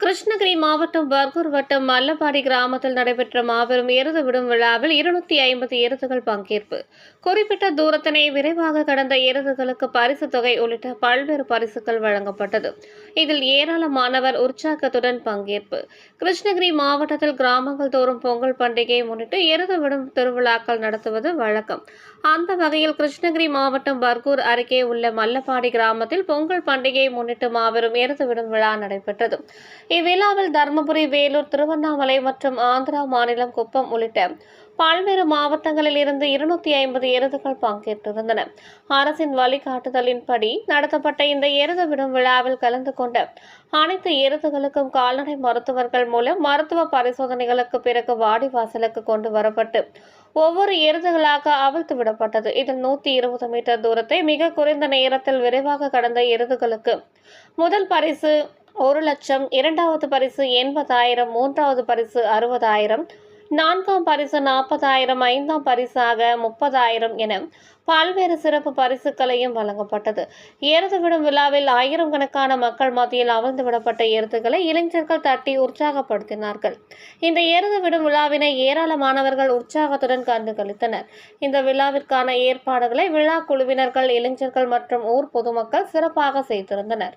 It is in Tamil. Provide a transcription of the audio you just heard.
கிருஷ்ணகிரி மாவட்டம் பர்கூர் வட்டம் மல்லபாடி கிராமத்தில் நடைபெற்ற மாபெரும் எருது விடும் விழாவில் இருநூத்தி ஐம்பது எருதுகள் பங்கேற்பு. குறிப்பிட்ட தூரத்தினை விரைவாக கடந்த எருதுகளுக்கு பரிசு தொகை உள்ளிட்ட பல்வேறு பரிசுகள் வழங்கப்பட்டது. இதில் ஏராளமானவர் உற்சாகத்துடன் பங்கேற்பு. கிருஷ்ணகிரி மாவட்டத்தில் கிராமங்கள் தோறும் பொங்கல் பண்டிகையை முன்னிட்டு எருது விடும் திருவிழாக்கள் நடத்துவது வழக்கம். அந்த வகையில் கிருஷ்ணகிரி மாவட்டம் பர்கூர் அருகே உள்ள மல்லப்பாடி கிராமத்தில் பொங்கல் பண்டிகையை முன்னிட்டு மாபெரும் எருது விடும் விழா நடைபெற்றது. இவ்விழாவில் தருமபுரி வேலூர் திருவண்ணாமலை மற்றும் ஆந்திரா மாநிலம் குப்பம் உள்ளிட்ட பல்வேறு மாவட்டங்களில் இருந்து இருநூத்தி ஐம்பது எருதுகள் பங்கேற்றிருந்தன. அரசின் வழிகாட்டுதலின்படி நடத்தப்பட்ட இந்த எருது விடும் விழாவில் கலந்து கொண்ட அனைத்து எருதுகளுக்கும் கால்நடை மருத்துவர்கள் மூலம் மருத்துவ பரிசோதனைகளுக்கு பிறகு வாடிவாசலுக்கு கொண்டு வரப்பட்டு ஒவ்வொரு எருதுகளாக அவிழ்த்து விடப்பட்டது. இதில் நூத்தி இருபது மீட்டர் தூரத்தை மிக குறைந்த நேரத்தில் விரைவாக கடந்த எருதுகளுக்கு முதல் பரிசு ஒரு லட்சம் இரண்டாவது பரிசு எண்பதாயிரம் மூன்றாவது பரிசு அறுபதாயிரம் நான்காம் பரிசு நாற்பதாயிரம் ஐந்தாம் பரிசாக முப்பதாயிரம் என பல்வேறு சிறப்பு பரிசுகளையும் வழங்கப்பட்டது. எருது விடும் விழாவில் ஆயிரம் கணக்கான மக்கள் மத்தியில் அவிழ்ந்து விடப்பட்ட எருதுகளை இளைஞர்கள் தட்டி உற்சாகப்படுத்தினார்கள். இந்த எருது விடும் விழாவினை ஏராளமானவர்கள் உற்சாகத்துடன் கண்டுகளித்தனர். இந்த விழாவிற்கான ஏற்பாடுகளை விழா குழுவினர்கள் இளைஞர்கள் மற்றும் ஊர் பொதுமக்கள் சிறப்பாக செய்திருந்தனர்.